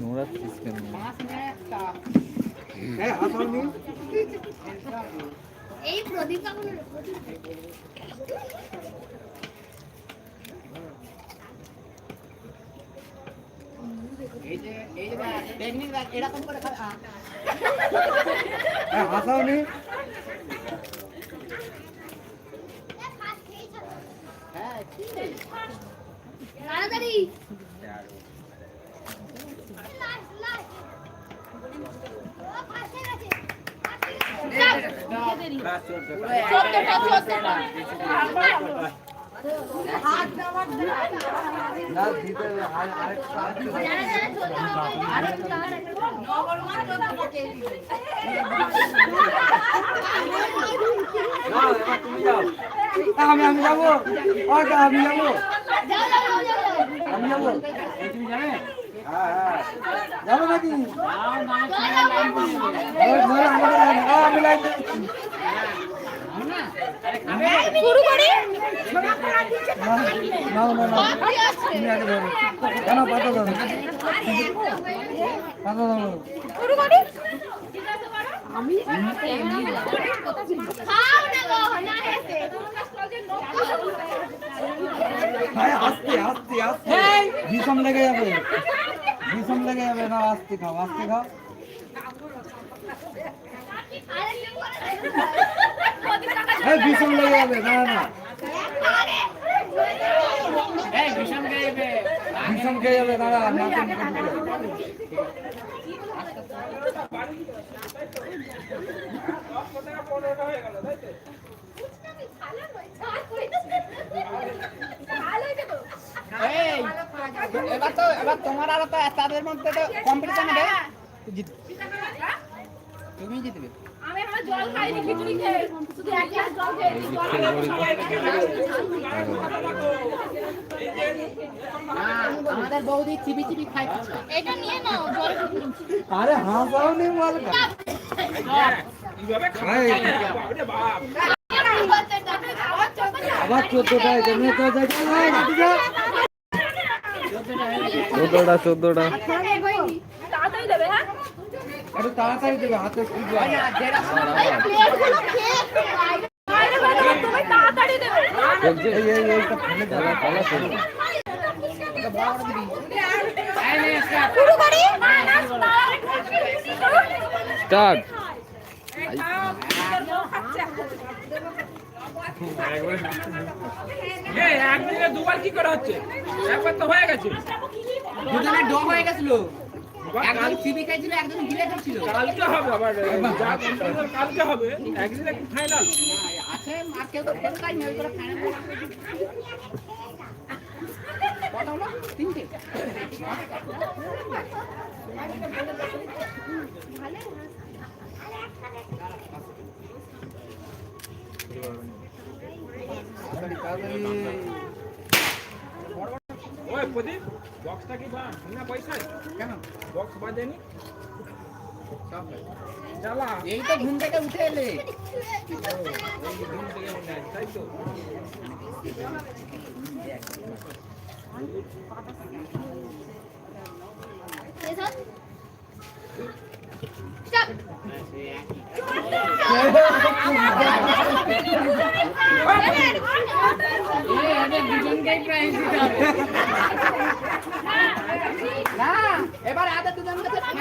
Nora system এই তাড়াতাড়ি। আমি আমি যাব। আমি যাব। আমি যাব তুমি যাবে হ্যাঁ হ্যাঁ যাব নাকি ওই ধরে আমাকে লাইন ও আমি লাইন শুরু করি না না না তুমি আগে ধরো কেন পাতা ধরো পাতা ধরো শুরু করি খাও না গো না হেসে আস্তে আস্তে। আস্তে ভীষণ লেগে যাবে। ভীষণ লেগে যাবে। না আস্তে খাও আস্তে খাও। হ্যাঁ ভীষণ লেগে যাবে না না। এই ভীষণ ভীষণ খেয়ে যাবে দাঁড়া নাকের এই এবার তো এবার তোমার আর তো তাদের মধ্যে তো কম্পিটিশন হবে। তুমি জিতবে আমি আমার জল খাইনি খিচুড়ি খেয়ে। শুধু এক গ্লাস জল খেয়েছি না আমাদের বৌদি চিবি চিবি খাই এটা নিয়ে নাও জল আরে হাসাও নি বল খাই আবার চোদ্দটায় জমে তো চোদ্দটা চোদ্দটা হ্যাঁ? একটু তাড়াতাড়ি দেবে হাতে স্টার্ট। একদিনে দুবার কি করে হচ্ছে? একবার তো হয়ে গেছে। দুজনে ড হয়ে গেছিল। কালকে হবে আবার যা কম্পিটিশন কালকে হবে। একদিনে কি ফাইনাল আছে আর কেউ তো ফেল খাইনি ওই করে না কটা হলো তিনটে। ওই প্রদীপ বক্সটা কি বা না পয়সায় কেন? বক্স বাজেনি? জ্বালা এই তো ঘুম থেকে উঠে এলে। এই ঘুম থেকে উঠে তাই তো এদের প্রাইজ দিতে হবে না এবার আদের দুজনকে তো ফাইনাল আনতে হবে